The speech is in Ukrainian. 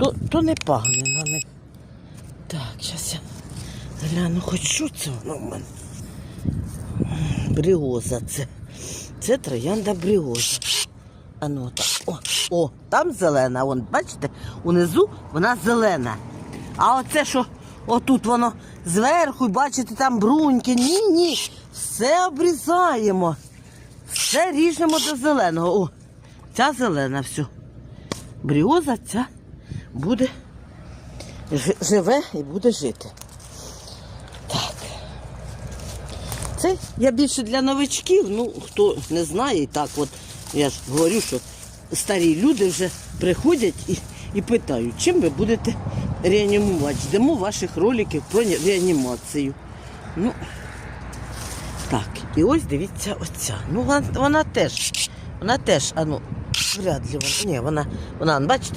То, то не пахне на них. Так, зараз я гляну, хоч що це воно в мене. М, Бріоза це. Це троянда бріоза. А ну так. О, о, там зелена, вон, бачите, унизу вона зелена. А оце що отут воно зверху, бачите, там бруньки. Ні, ні. Все обрізаємо. Все ріжемо до зеленого. О, ця зелена все. Бріоза ця буде живе і буде жити. Так. Це я більше для новичків, ну хто не знає, і так от я ж говорю, що старі люди вже приходять і, і питають, чим ви будете реанімувати. Ждемо ваших роликів про реанімацію. Ну, так, і ось дивіться оця. Ну, вона, вона теж, вона теж, а ну, вряд ли вона. Ні, вона, вона, бачите,